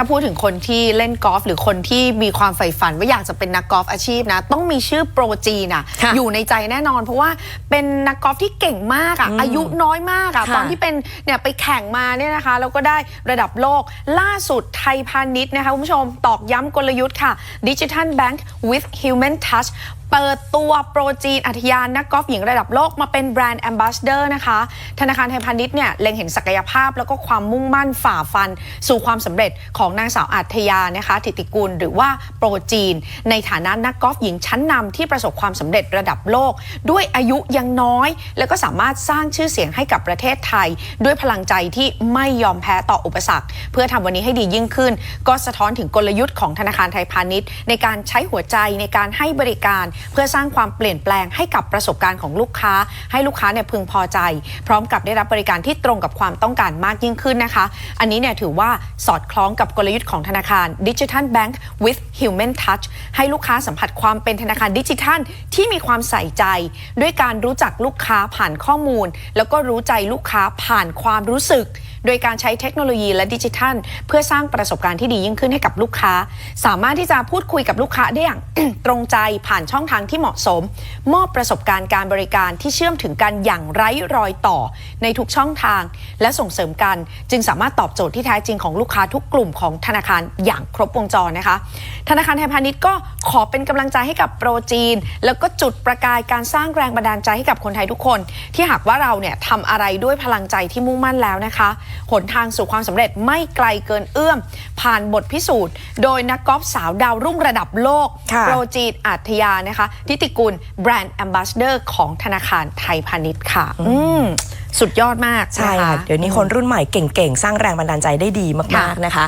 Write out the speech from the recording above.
ถ้าพูดถึงคนที่เล่นกอล์ฟหรือคนที่มีความใฝ่ฝัน ว่าอยากจะเป็นนักกอล์ฟอาชีพนะ ต้องมีชื่อโปรจีนอะค่ะอยู่ในใจแน่นอน เพราะว่าเป็นนักกอล์ฟที่เก่งมากอะอายุน้อยมากอะค่ะ ตอนที่เป็นเนี่ยไปแข่งมาเนี่ยนะคะ แล้วก็ได้ระดับโลกล่าสุดไทยพาณิชย์นะคะคุณผู้ชมตอกย้ำกลยุทธ์ค่ะ Digital Bank with Human Touch เปิดตัวโปรจีนอัธยานนักกอล์ฟหญิงระดับโลกมาเป็นแบรนด์แอมบาสเดอร์นะคะ ธนาคารไทยพาณิชย์เนี่ยเล็งเห็นศักยภาพแล้วก็ความมุ่งมั่นฝ่าฟัน สู่ความสำเร็จของนางสาวอัธยานะคะทิติกุลหรือว่าโปรจีน ในฐานะนักกอล์ฟหญิงชั้นนำที่ประสบความสำเร็จระดับโลก ด้วยอายุยังน้อย แล้วก็สามารถสร้างชื่อเสียงให้กับประเทศไทย ด้วยพลังใจที่ไม่ยอมแพ้ต่ออุปสรรค เพื่อทำวันนี้ให้ดียิ่งขึ้น ก็สะท้อนถึงกลยุทธ์ของธนาคารไทยพาณิชย์ ในการใช้หัวใจในการให้บริการเพื่อสร้างความเปลี่ยนแปลงให้กับประสบการณ์ของลูกค้า ให้ลูกค้าเนี่ยพึงพอใจ พร้อมกับได้รับบริการที่ตรงกับความต้องการมากยิ่งขึ้นนะคะ อันนี้เนี่ยถือว่าสอดคล้องกับกลยุทธ์ของธนาคาร Digital Bank with Human Touch ให้ลูกค้าสัมผัสความเป็นธนาคารดิจิทัลที่มีความใส่ใจ ด้วยการรู้จักลูกค้าผ่านข้อมูล แล้วก็รู้ใจลูกค้าผ่านความรู้สึก โดยการใช้เทคโนโลยีและดิจิทัล เพื่อสร้างประสบการณ์ที่ดียิ่งขึ้นให้กับลูกค้า สามารถที่จะพูดคุยกับลูกค้าได้อย่างตรงใจผ่านช่องทางที่เหมาะสม มอบประสบการณ์การบริการที่เชื่อมถึงกันอย่างไร้รอยต่อในทุกช่องทาง และส่งเสริมกัน จึงสามารถตอบโจทย์ที่แท้จริงของลูกค้าทุกกลุ่มของธนาคารอย่างครบวงจรนะคะ ธนาคารไทยพาณิชย์ก็ขอเป็นกำลังใจให้กับโปรจีน แล้วก็จุดประกายการสร้างแรงบันดาลใจให้กับคนไทยทุกคน ที่หากว่าเราเนี่ยทำอะไรด้วยพลังใจที่มุ่งมั่นแล้วนะคะหนทางสู่ความสำเร็จไม่ไกลเกินเอื้อม ผ่านบทพิสูจน์ โดยนักกอล์ฟสาวดาวรุ่งระดับโลกค่ะโปรจีนอัธยานะคะทิติกุลแบรนด์แอมบาสเดอร์ของธนาคารไทยพาณิชย์ค่ะ อืมสุดยอดมากใช่นค่ะ เดี๋ยวนี้คนรุ่นใหม่เก่งๆ สร้างแรงบันดาลใจได้ดีมากๆนะคะ